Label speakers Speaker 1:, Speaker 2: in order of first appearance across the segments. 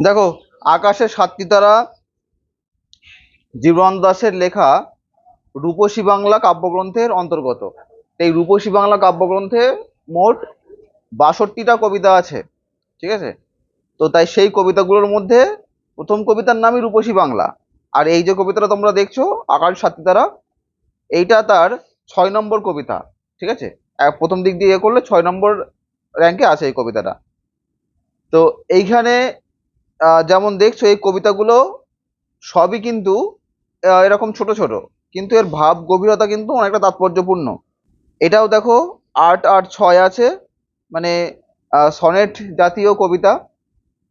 Speaker 1: দেখো, আকাশের সাতটি তারা, জীবন দাসের লেখা রূপসী বাংলা কাব্যগ্রন্থের অন্তর্গত। এই রূপসী বাংলা কাব্যগ্রন্থে মোট বাষট্টিটা কবিতা আছে, ঠিক আছে? তো তাই সেই কবিতাগুলোর মধ্যে প্রথম কবিতার নামই রূপসী বাংলা। আর এই যে কবিতাটা তোমরা দেখছ, আকাশ সাতটি তারা, এইটা তার ছয় নম্বর কবিতা, ঠিক আছে? প্রথম দিক দিয়ে এ করলে ছয় নম্বর র্যাঙ্কে আছে এই কবিতাটা। তো এইখানে যেমন দেখছ, এই কবিতাগুলো সবই কিন্তু এরকম ছোট ছোট। কিন্তু এর ভাব গভীরতা কিন্তু অনেকটা তাৎপর্যপূর্ণ। এটাও দেখো, আট আট ছয় আছে মানে সনেট জাতীয় কবিতা।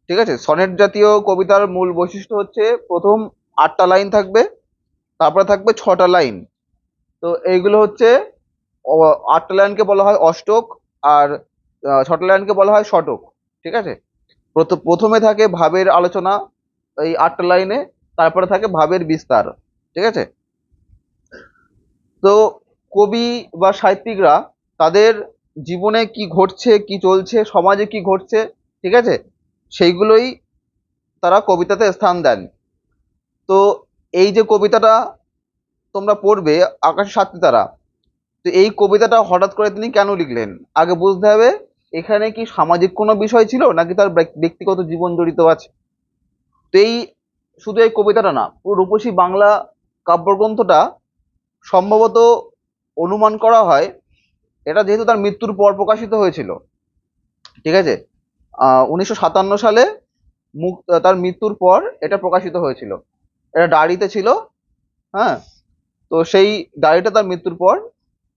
Speaker 1: ঠিক আছে? সনেট জাতীয় কবিতার মূল বৈশিষ্ট্য হচ্ছে, প্রথম আটটা লাইন থাকবে, তারপরে থাকবে ছটা লাইন। তো এইগুলো হচ্ছে আটটা লাইনকে বলা হয় অষ্টক, আর ছটা লাইনকে বলা হয় শতক ঠিক আছে? প্রথমে থাকে ভাবের আলোচনা, এই আটটা লাইনে, তারপরে থাকে ভাবের বিস্তার, ঠিক আছে? তো কবি বা সাহিত্যিকরা তাদের জীবনে কি ঘটছে, কি চলছে, সমাজে কি ঘটছে, ঠিক আছে? সেইগুলোই তারা কবিতাতে স্থান দেন। তো এই যে কবিতাটা তোমরা পড়বে, আকাশে সাতটি তারা, তো এই কবিতাটা হঠাৎ করে তিনি কেন লিখলেন? আগে বুঝতে হবে এখানে কি সামাজিক কোনো বিষয় ছিল নাকি তার ব্যক- ব্যক্তিগত জীবন জড়িত আছে? তো এই শুধু এই কবিতাটা না, পুরো রূপসী বাংলা কাব্যগ্রন্থটা সম্ভবত অনুমান করা হয়, এটা যেহেতু তার মৃত্যুর পর প্রকাশিত হয়েছিল। ঠিক আছে? উনিশশো সাতান্ন সালে মুক তার মৃত্যুর পর এটা প্রকাশিত হয়েছিল। এটা ডায়েরিতে ছিল হ্যাঁ? তো সেই ডায়েরিটা তার মৃত্যুর পর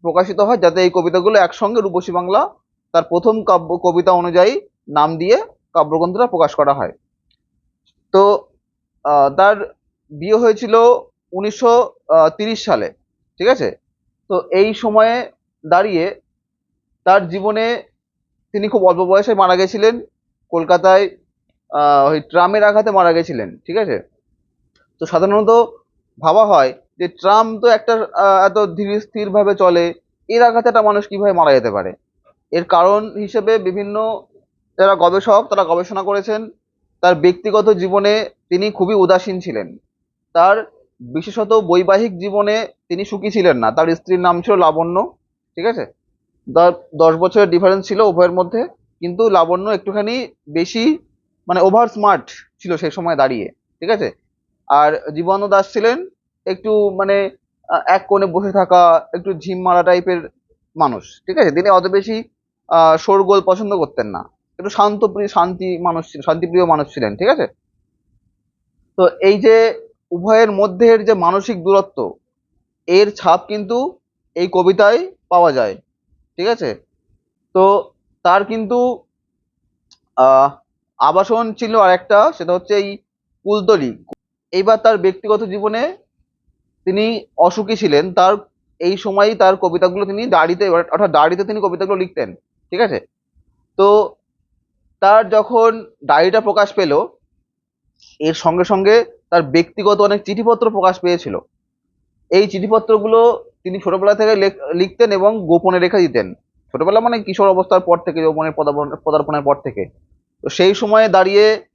Speaker 1: প্রকাশিত হয়, যাতে এই কবিতাগুলো একসঙ্গে রূপসী বাংলা তার প্রথম কাব্য, কবিতা অনুযায়ী নাম দিয়ে কাব্যগ্রন্থটা প্রকাশ করা হয়। তো তার বিয়ে হয়েছিল উনিশশো সালে, ঠিক আছে? তো এই সময়ে দাঁড়িয়ে তার জীবনে তিনি খুব অল্প বয়সে মারা গেছিলেন। কলকাতায় ওই ট্রামের আঘাতে মারা গেছিলেন, ঠিক আছে? তো সাধারণত ভাবা হয় যে ট্রাম তো একটা এত ধীর স্থিরভাবে চলে, এর আঘাতে একটা মানুষ কীভাবে মারা যেতে পারে? এর কারণ হিসেবে বিভিন্ন যারা গবেষক, তারা গবেষণা করেছেন, তার ব্যক্তিগত জীবনে তিনি খুবই উদাসীন ছিলেন। তার বিশেষত বৈবাহিক জীবনে তিনি সুখী ছিলেন না। তার স্ত্রীর নাম ছিল লাবণ্য, ঠিক আছে? দশ বছরের ডিফারেন্স ছিল উভয়ের মধ্যে, কিন্তু লাবণ্য একটুখানি বেশি মানে ওভার স্মার্ট ছিল সেই সময় দাঁড়িয়ে, ঠিক আছে? আর জীবানন্দ দাস ছিলেন, একটু মানে এক কোণে বসে থাকা, একটু ঝিম মারা টাইপের মানুষ, ঠিক আছে? তিনি অত বেশি শোরগোল পছন্দ করতেন না। একটু শান্তপ্রিয় শান্তি মানুষ শান্তিপ্রিয় মানুষ ছিলেন, ঠিক আছে? তো এই যে উভয়ের মধ্যের যে মানসিক দূরত্ব, এর ছাপ কিন্তু এই কবিতায় পাওয়া যায়, ঠিক আছে? তো তার কিন্তু আবাসন ছিল আরেকটা, সেটা হচ্ছে এই কুলতলি। এইবার তার ব্যক্তিগত জীবনে তিনি অসুখী ছিলেন। তার, এই সময়ই তার কবিতাগুলো তিনি ডায়েরিতে, অর্থাৎ ডায়েরিতে তিনি কবিতাগুলো লিখতেন। ঠিক আছে? তো তার যখন ডায়েরিটা প্রকাশ পেল, এর সঙ্গে সঙ্গে তার ব্যক্তিগত অনেক চিঠিপত্র প্রকাশ পেয়েছিল। এই চিঠিপত্রগুলো তিনি ছোটবেলা থেকে লেখ- লিখতেন এবং গোপনে রেখে দিতেন। ছোটবেলা মানে কিশোর অবস্থার পর থেকে পদার্পণ- পদার্পণের পর থেকে। তো সেই সময়ে দাঁড়িয়ে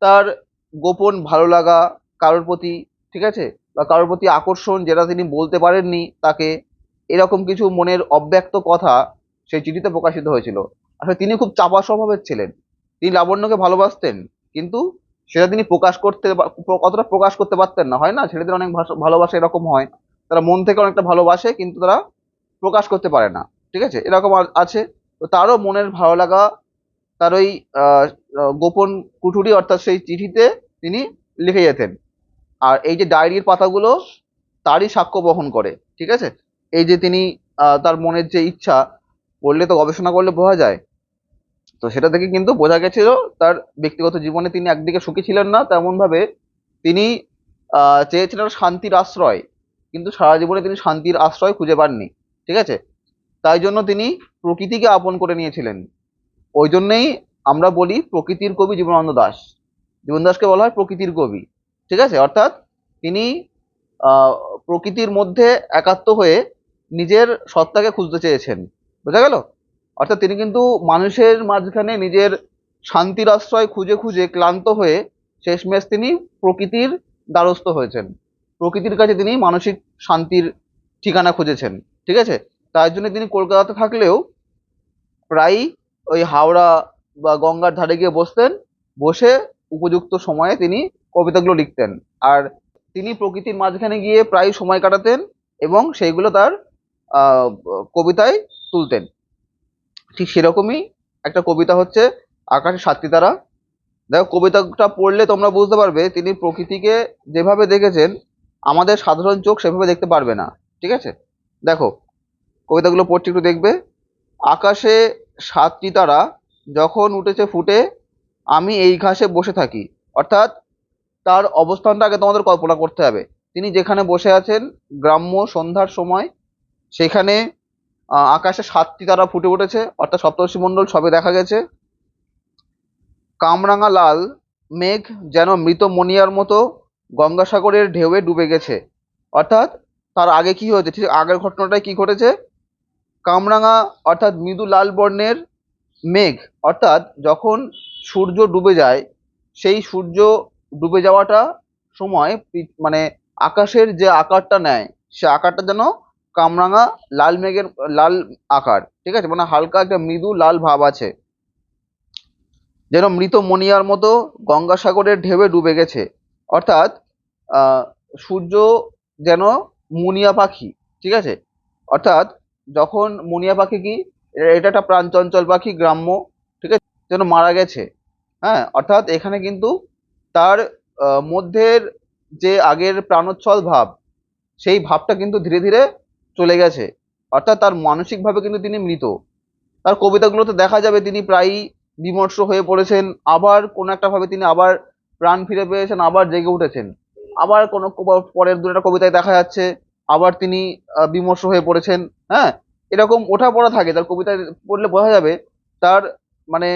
Speaker 1: তার গোপন ভালো লাগা কারোর প্রতি, ঠিক আছে? বা কারোর প্রতি আকর্ষণ যেটা তিনি বলতে পারেননি তাকে, এরকম কিছু মনের অব্যক্ত কথা সেই চিঠিতে প্রকাশিত হয়েছিল। আসলে তিনি খুব চাপা স্বভাবের ছিলেন। তিনি লাবণ্যকে ভালোবাসতেন, কিন্তু সেটা তিনি প্রকাশ করতে কতটা প্রকাশ করতে পারতেন না। হয় না? ছেলেদের অনেক ভালোবাসা এরকম হয়। তারা মন থেকে অনেকটা ভালোবাসে, কিন্তু তারা প্রকাশ করতে পারে না। ঠিক আছে? এরকম আছে। তো তারও মনের ভালো লাগা, তার ওই গোপন কুঠুরি অর্থাৎ সেই চিঠিতে তিনি লিখে যেতেন। আর এই যে ডায়েরির পাতাগুলো, তারই সাক্ষ্য বহন করে। ঠিক আছে? এই যে তিনি তার মনের যে ইচ্ছা পড়লে তো গবেষণা করলে বোঝা যায়। তো সেটা থেকে কিন্তু বোঝা গেছিল তার ব্যক্তিগত জীবনে তিনি একদিকে সুখী ছিলেন না তেমন ভাবে তিনি চেয়েছিলেন শান্তির আশ্রয়। কিন্তু সারা জীবনে তিনি শান্তির আশ্রয় খুঁজে পাননি, ঠিক আছে? তাই জন্য তিনি প্রকৃতিকে আপন করে নিয়েছিলেন। ওই জন্যেই আমরা বলি প্রকৃতির কবি জীবনানন্দ দাস। জীবন দাসকে বলা হয় প্রকৃতির কবি, ঠিক আছে? অর্থাৎ তিনি প্রকৃতির মধ্যে একাত্ম হয়ে নিজের সত্তাকে খুঁজতে চেয়েছেন। বোঝা গেল? অর্থাৎ তিনি কিন্তু মানুষের মাঝখানে নিজের শান্তির আশ্রয় খুঁজে খুঁজে ক্লান্ত হয়ে শেষমেশ তিনি প্রকৃতির দ্বারস্থ হয়েছেন। প্রকৃতির কাছে তিনি মানসিক শান্তির ঠিকানা খুঁজেছেন, ঠিক আছে? তার জন্য তিনি কলকাতাতে থাকলেও প্রায়ই ওই হাওড়া বা গঙ্গার ধারে গিয়ে বসতেন, বসে উপযুক্ত সময়ে তিনি কবিতাগুলো লিখতেন। আর তিনি প্রকৃতির মাঝখানে গিয়ে প্রায় সময় কাটাতেন এবং সেইগুলো তার কবিতায় তুলতেন। ঠিক সেরকমই একটা কবিতা হচ্ছে আকাশে সাতটি তারা। দেখো, কবিতাটা পড়লে তোমরা বুঝতে পারবে, তিনি প্রকৃতিকে যেভাবে দেখেছেন, আমাদের সাধারণ চোখ সেভাবে দেখতে পারবে না। ঠিক আছে? দেখো, কবিতাগুলো পড়ছি একটু দেখবে। আকাশে সাতটি তারা, যখন উঠেছে ফুটে, আমি এই ঘাসে বসে থাকি। অর্থাৎ তার অবস্থানটা আগে তোমাদের কল্পনা করতে হবে। তিনি যেখানে বসে আছেন, গ্রাম্য সন্ধ্যার সময়, সেখানে আকাশে সাতটি তারা ফুটে উঠেছে, অর্থাৎ সপ্তর্ষি সপ্তর্ষিমণ্ডল সবে দেখা গেছে। কামরাঙা লাল মেঘ যেন মৃত মনিয়ার মতো গঙ্গাসাগরের ঢেউয়ে ডুবে গেছে। অর্থাৎ তার আগে কি হয়েছে? ঠিক আগের ঘটনাটায় কি ঘটেছে? কামরাঙা, অর্থাৎ মৃদু লাল বর্ণের মেঘ, অর্থাৎ যখন সূর্য ডুবে যায়, সেই সূর্য ডুবে যাওয়াটা সময় মানে আকাশের যে আকারটা নেয়, সে আকারটা যেন কামরাঙা, লাল মেঘের, লাল আকার, ঠিক আছে? মানে হালকা একটা মৃদু লাল ভাব আছে। যেন মৃত মনিয়ার মতো গঙ্গাসাগরের ঢেউয়ে ডুবে গেছে। অর্থাৎ সূর্য যেন মুনিয়া পাখি, ঠিক আছে? অর্থাৎ, যখন মুনিয়া পাখি কি এটা একটা প্রাণচঞ্চল পাখি, গ্রাম্য, ঠিক আছে? যেন মারা গেছে। হ্যাঁ? অর্থাৎ, এখানে কিন্তু তার মধ্যের যে আগের প্রাণোচ্ছল ভাব, সেই ভাবটা কিন্তু ধীরে ধীরে চলে গেছে। অর্থাৎ তার মানসিকভাবে কিন্তু তিনি মৃত। তার কবিতাগুলোতে দেখা যাবে তিনি প্রায়ই বিমর্ষ হয়ে পড়েছেন। আবার কোনো একটা ভাবে তিনি আবার প্রাণ ফিরে পেয়েছেন, আবার জেগে উঠেছেন। আবার কোনো পরের দু একটা কবিতায় দেখা যাচ্ছে, আবার তিনি বিমর্ষ হয়ে পড়েছেন। হ্যাঁ? এরকম ওঠা পড়া থাকে। তার কবিতায় পড়লে বোঝা যাবে তার মানে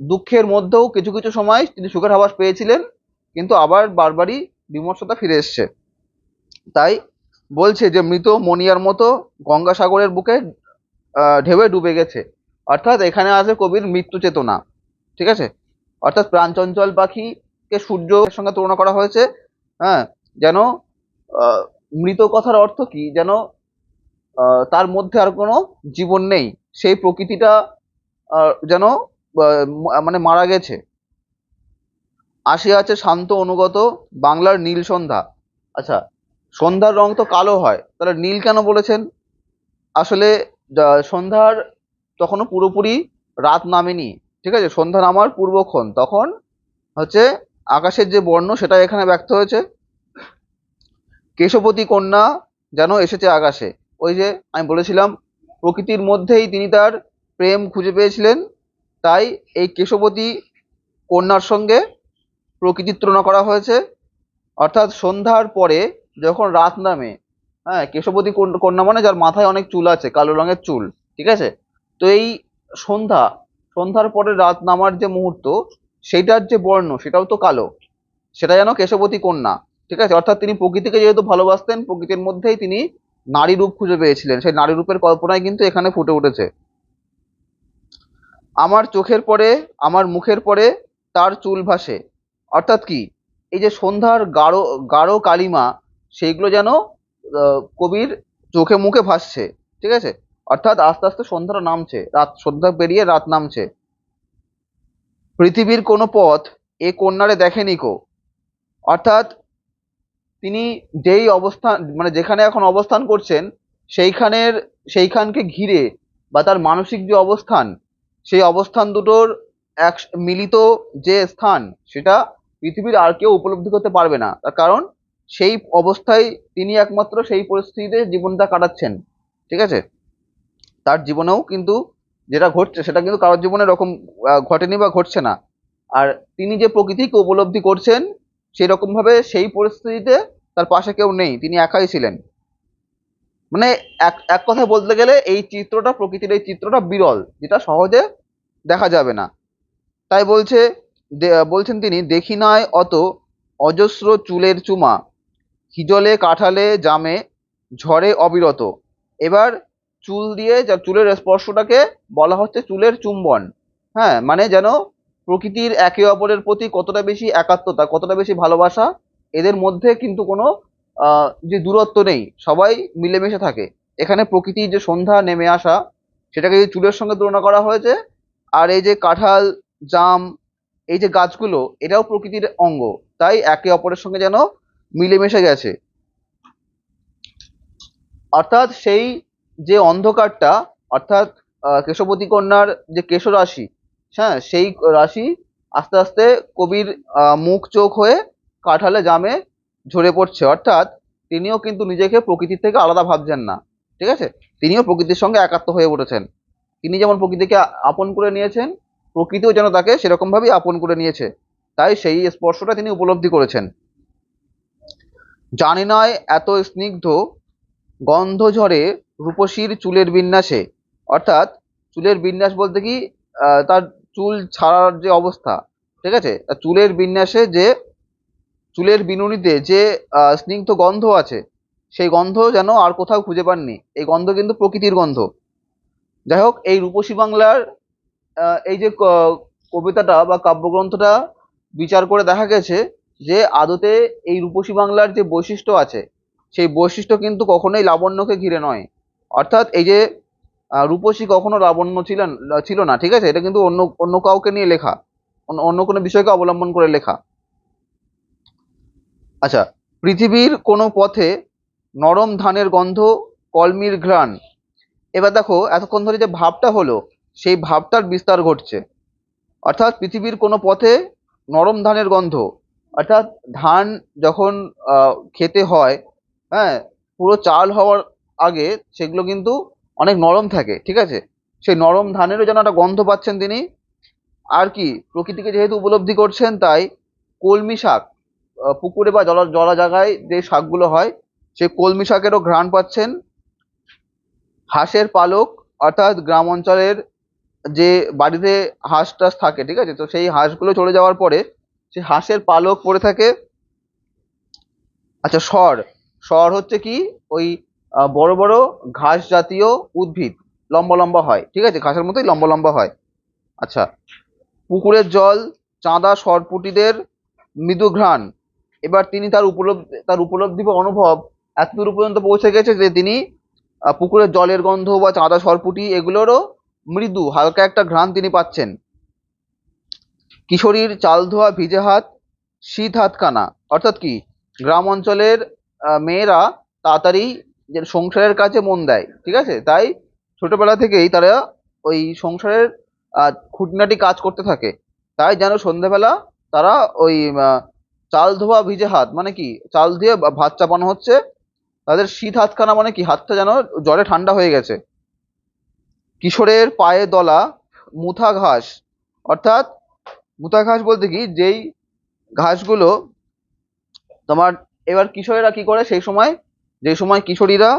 Speaker 1: দুঃখের মধ্যেও কিছু কিছু সময় তিনি সুখের আভাস পেয়েছিলেন, কিন্তু আবার বারবারই বিমর্ষতা ফিরে এসছে। তাই বলছে যে মৃত মনিয়ার মতো গঙ্গাসাগরের বুকে ঢেউয়ে ডুবে গেছে। অর্থাৎ এখানে আছে কবির মৃত্যু চেতনা, ঠিক আছে? অর্থাৎ প্রাণচঞ্চল পাখিকে সূর্যের সঙ্গে তুলনা করা হয়েছে হ্যাঁ? যেন মৃত কথার অর্থ কি? যেন তার মধ্যে আর কোনো জীবন নেই। সেই প্রকৃতিটা যেন মানে মারা গেছে। আসে আছে শান্ত অনুগত বাংলার নীল সন্ধ্যা। আচ্ছা সন্ধ্যার রং তো কালো হয়। তাহলে নীল কেন বলেছেন? আসলে সন্ধ্যার তখনও পুরোপুরি রাত নামেনি। ঠিক আছে? সন্ধ্যা নামার পূর্বক্ষণ। তখন হচ্ছে আকাশের যে বর্ণ, সেটা এখানে ব্যক্ত হয়েছে। কেশবতী কন্যা যেন এসেছে আকাশে। ওই যে আমি বলেছিলাম, প্রকৃতির মধ্যেই তিনি তার প্রেম খুঁজে পেয়েছিলেন। তাই এই কেশবতী কন্যার সঙ্গে প্রকৃতির তুলনা করা হয়েছে। অর্থাৎ সন্ধ্যার পরে যখন রাত নামে হ্যাঁ কেশবতী কন- কন্যা মানে যার মাথায় অনেক চুল আছে, কালো রঙের চুল, ঠিক আছে? তো এই সন্ধ্যা, সন্ধ্যার পরে রাত নামার যে মুহূর্ত, সেইটার যে বর্ণ, সেটাও তো কালো। সেটা যেন কেশবতী কন্যা, ঠিক আছে? অর্থাৎ তিনি প্রকৃতিকে যেহেতু ভালোবাসতেন, প্রকৃতির মধ্যেই তিনি নারী রূপ খুঁজে পেয়েছিলেন। সেই নারী রূপের কল্পনায় কিন্তু এখানে ফুটে উঠেছে। আমার চোখের পরে, আমার মুখের পরে তার চুল ভাসে। অর্থাৎ কি? এই যে সন্ধ্যার গাঢ় গাঢ় কালিমা সেইগুলো যেন কবির চোখে মুখে ভাসছে, ঠিক আছে? অর্থাৎ আস্তে আস্তে সন্ধ্যাটা নামছে, রাত, সন্ধ্যা পেরিয়ে রাত নামছে। পৃথিবীর কোনো পথ এ কন্যারে দেখেনি কো। অর্থাৎ তিনি যেই অবস্থান মানে যেখানে এখন অবস্থান করছেন, সেইখানের, সেইখানকে ঘিরে বা তার মানসিক যে অবস্থান, সেই অবস্থান দুটোর এক, মিলিত যে স্থান, সেটা পৃথিবীর আর কেউ উপলব্ধি করতে পারবে না। তার কারণ সেই অবস্থায় তিনি একমাত্র সেই পরিস্থিতিতে জীবনটা কাটাচ্ছেন, ঠিক আছে? তার জীবনেও কিন্তু যেটা ঘটছে, সেটা কিন্তু কারোর জীবনে এরকম ঘটেনি বা ঘটছে না। আর তিনি যে প্রকৃতিকে উপলব্ধি করছেন সেই রকমভাবে সেই পরিস্থিতিতে তার পাশে কেউ নেই, তিনি একাই ছিলেন। মানে এক এক কথায় বলতে গেলে এই চিত্রটা, প্রকৃতির এই চিত্রটা বিরল, যেটা সহজে দেখা যাবে না। তাই বলছে বলছেন তিনি, দেখি নয় অত অজস্র চুলের চুমা। হিজলে, কাঠালে, জামে, ঝড়ে অবিরত। এবার চুল দিয়ে যা চুলের স্পর্শটাকে বলা হচ্ছে চুলের চুম্বন। হ্যাঁ মানে যেন প্রকৃতির একে অপরের প্রতি কতটা বেশি একাত্মতা, কতটা বেশি ভালোবাসা, এদের মধ্যে কিন্তু কোনো যে দূরত্ব নেই, সবাই মিলেমিশে থাকে। এখানে প্রকৃতির যে সন্ধ্যা নেমে আসা, সেটাকে যদি চুলের সঙ্গে তুলনা করা হয়েছে, আর এই যে কাঁঠাল, জাম, এই যে গাছগুলো, এটাও প্রকৃতির অঙ্গ। তাই একে অপরের সঙ্গে যেন মিলেমিশে গেছে। অর্থাৎ সেই যে অন্ধকারটা, অর্থাৎ কেশবতী কন্যার যে কেশ রাশি হ্যাঁ সেই রাশি আস্তে আস্তে কবির মুখ চোখ হয়ে কাঠালে জামে ঝরে পড়ছে। অর্থাৎ তিনিও কিন্তু নিজেকে প্রকৃতির থেকে আলাদা ভাবছেন না, ঠিক আছে? তিনিও প্রকৃতির সঙ্গে একাত্ম হয়ে উঠেছেন তিনি যেমন প্রকৃতিকে আপন করে নিয়েছেন, প্রকৃতিও যেন তাকে সেরকমভাবেই আপন করে নিয়েছে। তাই সেই স্পর্শটা তিনি উপলব্ধি করেছেন। জানি নয় এত স্নিগ্ধ গন্ধ ঝরে রূপসীর চুলের বিন্যাসে। অর্থাৎ চুলের বিন্যাস বলতে কি তার চুল ছাড়ার যে অবস্থা, ঠিক আছে? চুলের বিন্যাসে যে, চুলের বিনুনিতে যে স্নিগ্ধ গন্ধ আছে, সেই গন্ধ যেন আর কোথাও খুঁজে পাননি। এই গন্ধ কিন্তু প্রকৃতির গন্ধ। যাই হোক, এই রূপসী বাংলার এই যে কবিতাটা বা কাব্যগ্রন্থটা বিচার করে দেখা গেছে যে আদতে এই রূপসী বাংলার যে বৈশিষ্ট্য আছে, সেই বৈশিষ্ট্য কিন্তু কখনোই লাবণ্যকে ঘিরে নয়। অর্থাৎ এই যে রূপসী কখনো লাবণ্য ছিলেন, ছিল না, ঠিক আছে? এটা কিন্তু অন্য অন্য কাউকে নিয়ে লেখা। অন্য কোনো বিষয়কে অবলম্বন করে লেখা। আচ্ছা পৃথিবীর কোনো পথে নরম ধানের গন্ধ, কলমির ঘ্রাণ। এবার দেখো, এতক্ষণ ধরে যে ভাবটা হলো, সেই ভাবটার বিস্তার ঘটছে। অর্থাৎ পৃথিবীর কোনো পথে নরম ধানের গন্ধ অর্থাৎ ধান যখন খেতে হয় হ্যাঁ পুরো চাল হওয়ার আগে সেগুলো কিন্তু অনেক নরম থাকে, ঠিক আছে? সেই নরম ধানেরও যেন একটা গন্ধ পাচ্ছেন তিনি। আর কি, প্রকৃতিকে যেহেতু উপলব্ধি করছেন, তাই কলমি শাক পুকুরে বা জলা জলা জায়গায় যে শাকগুলো হয়, সেই কলমি শাকেরও ঘ্রাণ পাচ্ছেন। হাঁসের পালক, অর্থাৎ গ্রাম অঞ্চলের যে বাড়িতে হাঁস টাস থাকে, ঠিক আছে? তো সেই হাঁসগুলো চলে যাওয়ার পরে সেই হাঁসের পালক পড়ে থাকে। আচ্ছা স্বর স্বর হচ্ছে কি? ওই বড় বড় ঘাস জাতীয় উদ্ভিদ। লম্বা লম্বা হয়। ঠিক আছে? ঘাসের মতোই লম্বা লম্বা হয়। আচ্ছা পুকুরের জল, চাঁদা, সরপুটিদের মৃদু ঘ্রাণ। এবার তিনি তার উপলব্ধি তার উপলব্ধি বা অনুভব এতদূর পর্যন্ত পৌঁছে গেছে যে তিনি পুকুরের জলের গন্ধ বা চাঁদা, সরপুটি এগুলোরও মৃদু, হালকা একটা ঘ্রাণ তিনি পাচ্ছেন। কিশোরীর চাল ধোয়া, ভিজে হাত, শীত হাতখানা। অর্থাৎ কি? গ্রাম অঞ্চলের মেয়েরা তাড়াতাড়ি যে সংসারের কাজে মন দেয়, ঠিক আছে? তাই ছোটবেলা থেকেই তারা ওই সংসারের খুঁটিনাটি কাজ করতে থাকে। তাই যেন সন্ধ্যেবেলা তারা ওই চাল ধোয়া, ভিজে হাত মানে কি? চাল দিয়ে ভাত চাপানো হচ্ছে। তাদের শীত হাতখানা মানে কি? হাতটা যেন জলে ঠান্ডা হয়ে গেছে। কিশোরের পায়ে দলা, মুথা ঘাস, অর্থাৎ মুথা ঘাস বলতে কি, যেই ঘাসগুলো তোমার এবার কিশোরেরা কি করে? সেই সময়, যে সময় কিশোরীরা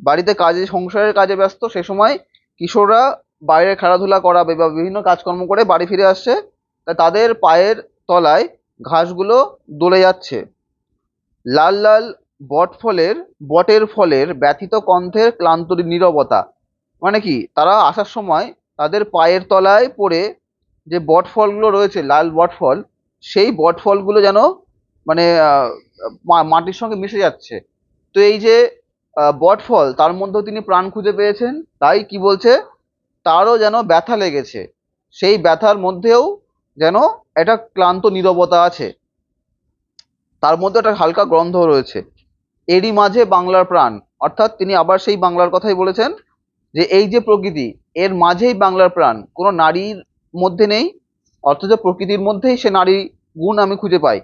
Speaker 1: বাড়িতে কাজে, সংসারের কাজে ব্যস্ত, সে সময় কিশোররা বাইরে খেলাধুলা করা বা বিভিন্ন কাজকর্ম করে বাড়ি ফিরে আসছে। তা তাদের পায়ের তলায় ঘাসগুলো দলে যাচ্ছে। লাল লাল বট ফলের, বটের ফলের ব্যথিত কণ্ঠের ক্লান্ত নীরবতা। মানে কি, তারা আসার সময় তাদের পায়ের তলায় পড়ে যে বট ফলগুলো রয়েছে লাল বট ফল সেই বট ফলগুলো যেন মানে মাটির সঙ্গে মিশে যাচ্ছে। তো এই যে আহ, বট ফল তার মধ্যেও তিনি প্রাণ খুঁজে পেয়েছেন। তাই কি বলছে? তারও যেন ব্যথা লেগেছে। সেই ব্যথার মধ্যেও যেন একটা ক্লান্ত নীরবতা আছে। তার মধ্যে একটা হালকা গ্রন্থ রয়েছে। এরই মাঝে বাংলার প্রাণ। অর্থাৎ তিনি আবার সেই বাংলার কথাই বলেছেন যে এই যে প্রকৃতি এর মাঝেই বাংলার প্রাণ। কোনো নারীর মধ্যে নেই, অথচ প্রকৃতির মধ্যেই সে নারী গুণ আমি খুঁজে পাই।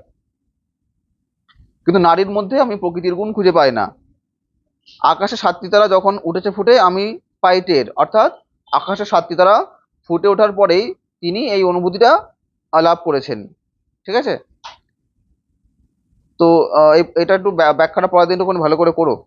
Speaker 1: কিন্তু নারীর মধ্যে আমি প্রকৃতির গুণ খুঁজে পাই না। আকাশে সাতটি তারা যখন উঠেছে ফুটে, আমি পাই টের। অর্থাৎ আকাশে সাতটি তারা ফুটে ওঠার পরেই তিনি এই অনুভূতিটা লাভ করেছেন। ঠিক আছে? তো এটা একটু ব্যা- ব্যাখ্যাটা পরের দিন একটু ভালো করে করো।